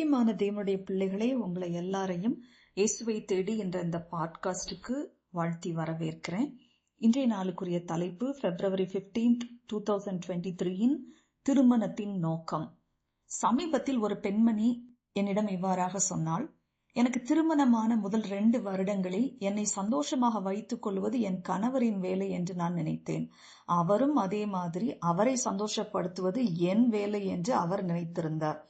பிரியமான தேவனுடைய பிள்ளைகளே உங்களை எல்லாரையும் இயேசுவை தேடி என்ற இந்த பாட்காஸ்டுக்கு வாழ்த்தி வரவேற்கிறேன். இன்றைய நாளுக்குரிய தலைப்பு பிப்ரவரி 15th டூ தௌசண்ட் டுவெண்ட்டி த்ரீயின் திருமணத்தின் நோக்கம். சமீபத்தில் ஒரு பெண்மணி என்னிடம் இவ்வாறாக சொன்னாள் எனக்கு திருமணமான முதல் ரெண்டு வருடங்களில் என்னை சந்தோஷமாக வைத்துக் கொள்வது என் கணவரின் வேலை என்று நான் நினைத்தேன். அவரும் அதே மாதிரி அவரை சந்தோஷப்படுத்துவது என் வேலை என்று அவர் நினைத்திருந்தார்.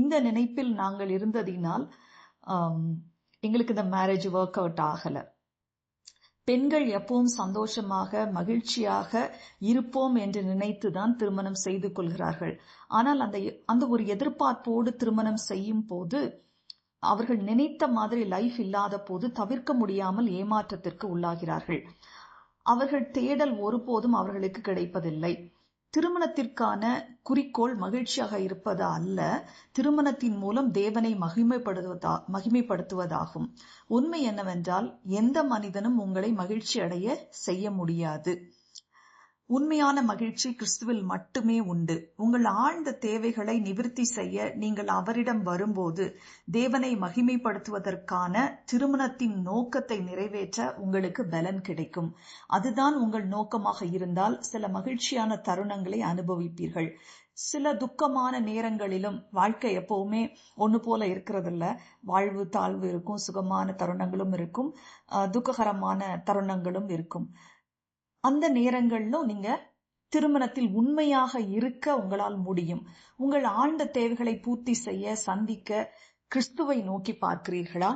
இந்த நினைப்பில் நாங்கள் இருந்ததினால் எங்களுக்கு இந்த மேரேஜ் ஒர்க் அவுட் ஆகலை. பெண்கள் எப்பவும் சந்தோஷமாக மகிழ்ச்சியாக இருப்போம் என்று நினைத்து தான் திருமணம் செய்து கொள்கிறார்கள். ஆனால் அந்த அந்த ஒரு எதிர்பார்ப்போடு திருமணம் செய்யும் போது அவர்கள் நினைத்த மாதிரி லைஃப் இல்லாத போது தவிர்க்க முடியாமல் ஏமாற்றத்திற்கு உள்ளாகிறார்கள். அவர்கள் தேடல் ஒருபோதும் அவர்களுக்கு கிடைப்பதில்லை. திருமணத்திற்கான குறிக்கோள் மகிழ்ச்சியாக இருப்பது அல்ல. திருமணத்தின் மூலம் தேவனை மகிமைப்படுத்துவதா மகிமைப்படுத்துவதாகும். உண்மை என்னவென்றால் எந்த மனிதனும் உங்களை மகிழ்ச்சி அடைய செய்ய முடியாது. உண்மையான மகிழ்ச்சி கிறிஸ்துவில் மட்டுமே உண்டு. உங்கள் ஆழ்ந்த தேவைகளை நிவிருத்தி செய்ய நீங்கள் அவரிடம் வரும்போது தேவனை மகிமைப்படுத்துவதற்கான திருமணத்தின் நோக்கத்தை நிறைவேற்ற உங்களுக்கு பலன் கிடைக்கும். அதுதான் உங்கள் நோக்கமாக இருந்தால் சில மகிழ்ச்சியான தருணங்களை அனுபவிப்பீர்கள். சில துக்கமான நேரங்களிலும் வாழ்க்கை எப்பவுமே ஒன்று போல இருக்கிறதில்ல. வாழ்வு தாழ்வு இருக்கும் சுகமான தருணங்களும் இருக்கும் துக்ககரமான தருணங்களும் இருக்கும். அந்த நேரங்களிலும் நீங்க திருமணத்தில் உண்மையாக இருக்க உங்களால் முடியும். உங்கள் ஆழ்ந்த தேவைகளை பூர்த்தி செய்ய சந்திக்க கிறிஸ்துவை நோக்கி பார்க்கிறீர்களா?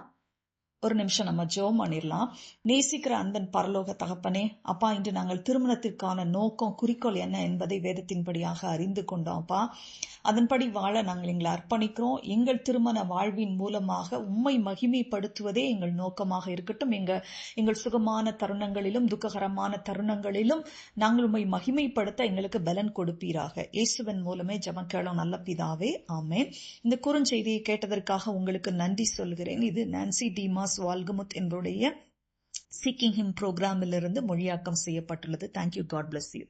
ஒரு நிமிஷம் நம்ம ஜெபம் பண்ணிடலாம். நேசிக்கிற அன்பன் பரலோக தகப்பனே அப்பா இன்று நாங்கள் திருமணத்திற்கான நோக்கம் குறிக்கோள் என்ன என்பதை வேதத்தின்படியாக அறிந்து கொண்டோம் அப்பா. அதன்படி வாழ நாங்கள் எங்களை அர்ப்பணிக்கிறோம். எங்கள் திருமண வாழ்வின் மூலமாக உண்மை மகிமைப்படுத்துவதே எங்கள் நோக்கமாக இருக்கட்டும். எங்க எங்கள் சுகமான தருணங்களிலும் துக்ககரமான தருணங்களிலும் நாங்கள் உம்மை மகிமைப்படுத்த எங்களுக்கு பலன் கொடுப்பீராக. இயேசுவன் மூலமே ஜமக்கேளம் நல்ல பிதாவே. ஆமே இந்த குறுஞ்செய்தியை கேட்டதற்காக உங்களுக்கு நன்றி சொல்கிறேன். இது நான்சி தாமஸ் வால்கமுத் என்பவருடைய சீக்கிங் ஹிம் ப்ரோக்ராமிலிருந்து மொழியாக்கம் செய்யப்பட்டுள்ளது. Thank you God bless you